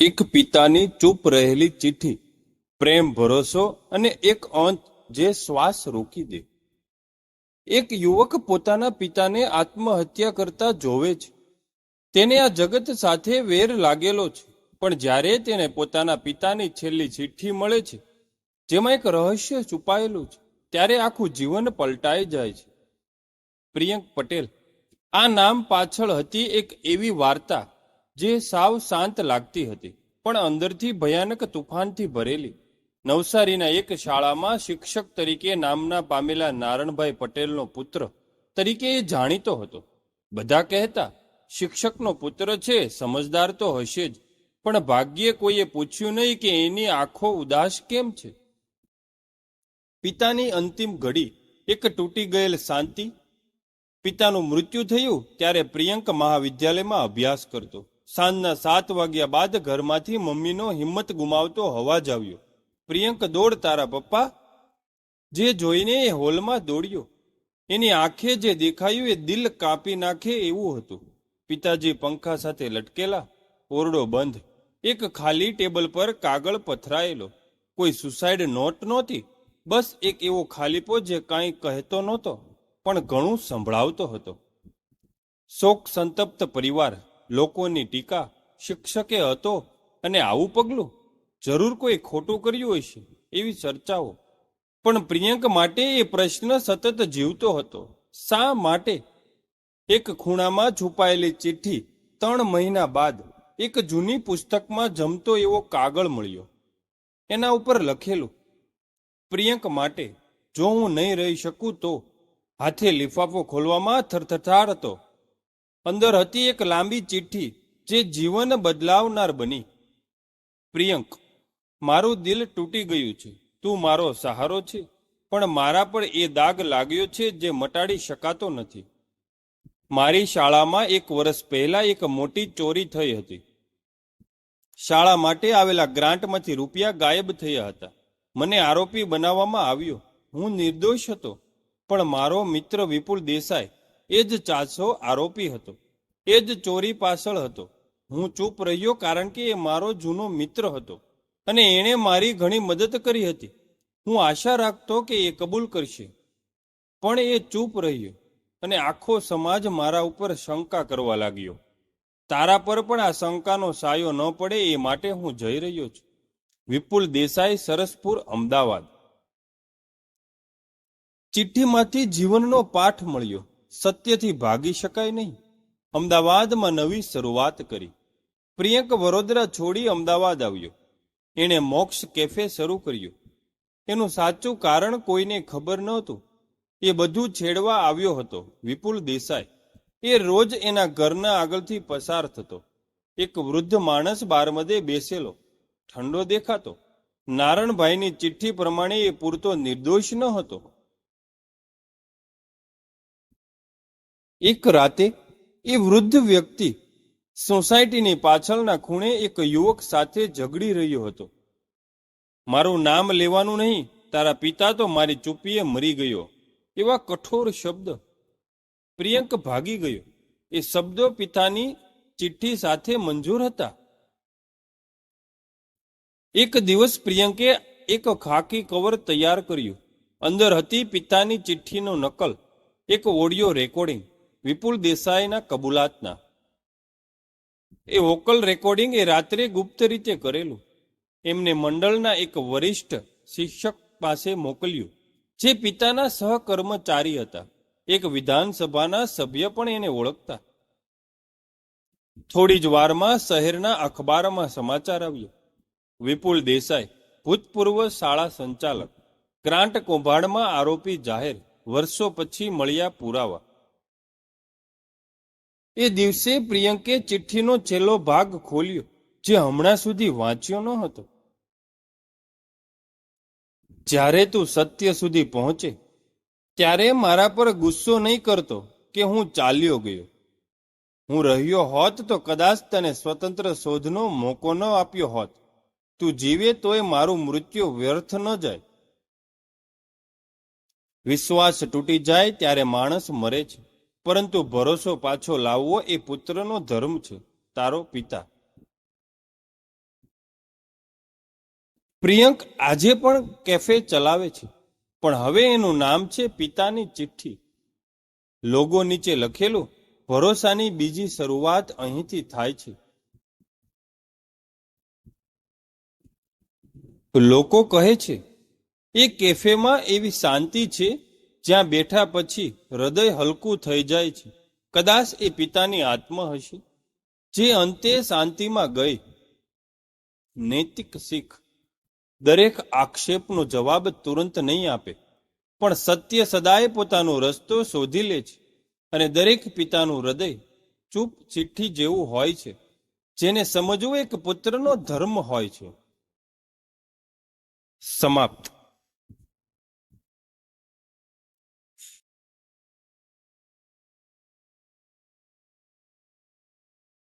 એક પિતાની ચૂપ રહેલી ચિઠ્ઠી, પ્રેમ ભરોસો અને એક અંત જે શ્વાસ રોકી દે. એક યુવક પોતાના પિતાને આત્મહત્યા કરતા જોવે છે. તેને આ જગત સાથે વેર લાગેલો છે, પણ જ્યારે તેને પોતાના પિતાની છેલ્લી ચિઠ્ઠી મળે છે, જેમાં એક રહસ્ય છુપાયેલું છે, ત્યારે આખું જીવન પલટાઈ જાય છે. પ્રિયંક પટેલ, આ નામ પાછળ હતી એક એવી વાર્તા જે સાવ શાંત લાગતી હતી, પણ અંદરથી ભયાનક તુફાનથી ભરેલી. નવસારીના એક શાળામાં શિક્ષક તરીકે નામના પામેલા નારણભાઈ પટેલનો પુત્ર તરીકે એ જાણીતો હતો. બધા કહેતા, શિક્ષકનો પુત્ર છે, સમજદાર તો હશે જ, પણ ભાગ્યે કોઈએ પૂછ્યું નહીં કે એની આંખો ઉદાસ કેમ છે? પિતાની અંતિમ ઘડી એક તૂટી ગયેલ શાંતિ, પિતાનું મૃત્યુ થયું ત્યારે પ્રિયંક મહાવિદ્યાલયમાં અભ્યાસ કરતો. સાંજના સાત વાગ્યા બાદ ઘરમાંથી મમ્મીનો હિંમત ગુમાવતો અવાજ આવ્યો. પ્રિયંક દોડ તારા પપ્પા, જે જોઈને એ હોલમાં દોડ્યો. એની આંખે જે દેખાયું એ દિલ કાપી નાખે એવું હતું. પિતાજી પંખા સાથે લટકેલા, ઓરડો બંધ, એક ખાલી ટેબલ પર કાગળ પથરાયેલો. કોઈ સુસાઇડ નોટ નહોતી, બસ એક એવો ખાલીપો જે કાંઈ કહેતો નહોતો, પણ ઘણું સંભળાવતો હતો. શોક સંતપ્ત પરિવાર લોકોની ટીકા શિક્ષકે હતો અને આવું પગલું જરૂર કોઈ ખોટું કર્યું હશે એવી ચર્ચાઓ. પણ પ્રિયંક માટે એ પ્રશ્ન સતત જીવતો હતો. શા માટે? એક ખૂણામાં છુપાયેલી ચિઠ્ઠી ત્રણ મહિના બાદ એક જૂની પુસ્તકમાં જમતો એવો કાગળ મળ્યો. એના ઉપર લખેલું, પ્રિયંક માટે જો હું નહીં રહી શકું તો હાથે લિફાફો ખોલવામાં થરથરથાર હતો અંદર હતી એક લાંબી ચિઠ્ઠી જે જીવન બદલાવનાર બની. પ્રિયંક, મારું દિલ તૂટી ગયું છે. તું મારો સહારો છે, પણ મારા પર એ દાગ લાગ્યો છે જે મટાડી શકાતો નથી. મારી શાળામાં એક વર્ષ પહેલા એક મોટી ચોરી થઈ હતી. શાળા માટે આવેલા ગ્રાન્ટમાંથી રૂપિયા ગાયબ થયા હતા. મને આરોપી બનાવવામાં આવ્યો. હું નિર્દોષ હતો, પણ મારો મિત્ર વિપુલ દેસાઈ એ જ ચાચો આરોપી હતો. એ જ ચોરી પાછળ હતો. હું ચૂપ રહ્યો કારણ કે એ મારો જૂનો મિત્ર હતો અને એણે મારી ઘણી મદદ કરી હતી. હું આશા રાખતો કે એ કબૂલ કરશે. પણ એ ચૂપ રહ્યો અને આખો સમાજ મારા ઉપર શંકા કરવા લાગ્યો. તારા પર પણ આ શંકાનો સાયો ન પડે એ માટે હું જઈ રહ્યો છું. વિપુલ દેસાઈ, સરસપુર, અમદાવાદ. ચિઠ્ઠીમાંથી જીવનનો પાઠ મળ્યો. સત્યથી ભાગી શકાય નહીં. અમદાવાદમાં નવી શરૂઆત કરી. પ્રિયંક વડોદરા છોડી અમદાવાદ આવ્યો. એણે મોક્ષ કેફે શરૂ કર્યું. એનું સાચું કારણ કોઈને ખબર નહોતું. એ બધું છેડવા આવ્યો હતો, વિપુલ દેસાઈ. એ રોજ એના ઘરના આગળથી પસાર થતો. એક વૃદ્ધ માણસ બારમદે બેસેલો. ઠંડો દેખાતો. નારણભાઈની ચિઠ્ઠી પ્રમાણે એ પૂરતો નિર્દોષ ન હતો. એક રાતે એ વૃદ્ધ વ્યક્તિ સોસાયટીની પાછળના ખૂણે એક યુવક સાથે ઝઘડી રહ્યો હતો. મારું નામ લેવાનું નહીં, તારા પિતા તો મારી ચૂપીએ મરી ગયો, એવા કઠોર શબ્દ પ્રિયંક ભાગી ગયો. એ શબ્દો પિતાની ચિઠ્ઠી સાથે મંજૂર હતા. એક દિવસ પ્રિયંકે એક ખાકી કવર તૈયાર કર્યું. અંદર હતી પિતાની ચિઠ્ઠીનો નકલ, એક ઓડિયો રેકોર્ડિંગ. વિપુલ દેસાઈના કબૂલાતના. એ વોકલ રેકોર્ડિંગ એ રાત્રે ગુપ્ત રીતે કરેલું. એમને મંડળના એક વરિષ્ઠ શિક્ષક પાસે મોકલ્યું, જે પિતાના સહકર્મચારી હતા. એક વિધાનસભાના સભ્ય પણ એને ઓળખતા. થોડી જ વારમાં શહેરના અખબારમાં સમાચાર આવ્યો. વિપુલ દેસાઈ, ભૂતપૂર્વ શાળા સંચાલક, ગ્રાન્ટ કૌભાંડમાં આરોપી જાહેર, વર્ષો પછી મળ્યા પુરાવા. એ દિવસે પ્રિયંકે ચિઠ્ઠીનો છેલ્લો ભાગ ખોલ્યો, જે હમણાં સુધી વાંચ્યો ન હતો જ્યારે તું સત્ય સુધી પહોંચે, ત્યારે મારા પર ગુસ્સો નહીં કરતો કે હું ચાલ્યો ગયો. હું રહ્યો હોત તો કદાચ તને સ્વતંત્ર શોધનો મોકો ન આપ્યો હોત. તું જીવે તોય મારું મૃત્યુ વ્યર્થ ન જાય. વિશ્વાસ તૂટી જાય ત્યારે માણસ મરે છે. પરંતુ ભરોસો પાછો લાવવો એ પુત્રનો ધર્મ છે, તારો પિતા. પ્રિયંક આજે પણ કેફે ચલાવે છે, પણ હવે એનું નામ છે પિતાની ચિઠ્ઠી. લોગો નીચે લખેલું, ભરોસાની બીજી શરૂઆત અહીંથી થાય છે. લોકો કહે છે, એ કેફેમાં એવી શાંતિ છે જ્યાં બેઠા પછી હૃદય હલકું થઈ જાય છે. કદાચ એ પિતાની આત્મા હશે. જે અંતે શાંતિમાં ગઈ. નૈતિક શીખ. દરેક આક્ષેપનો જવાબ તુરંત નહીં આપે. પણ સત્ય સદાય પોતાનો રસ્તો શોધી લે છે અને દરેક પિતાનું હૃદય ચૂપ ચિઠ્ઠી જેવું હોય છે. જેને સમજવું એક પુત્રનો ધર્મ હોય છે. સમાપ્ત.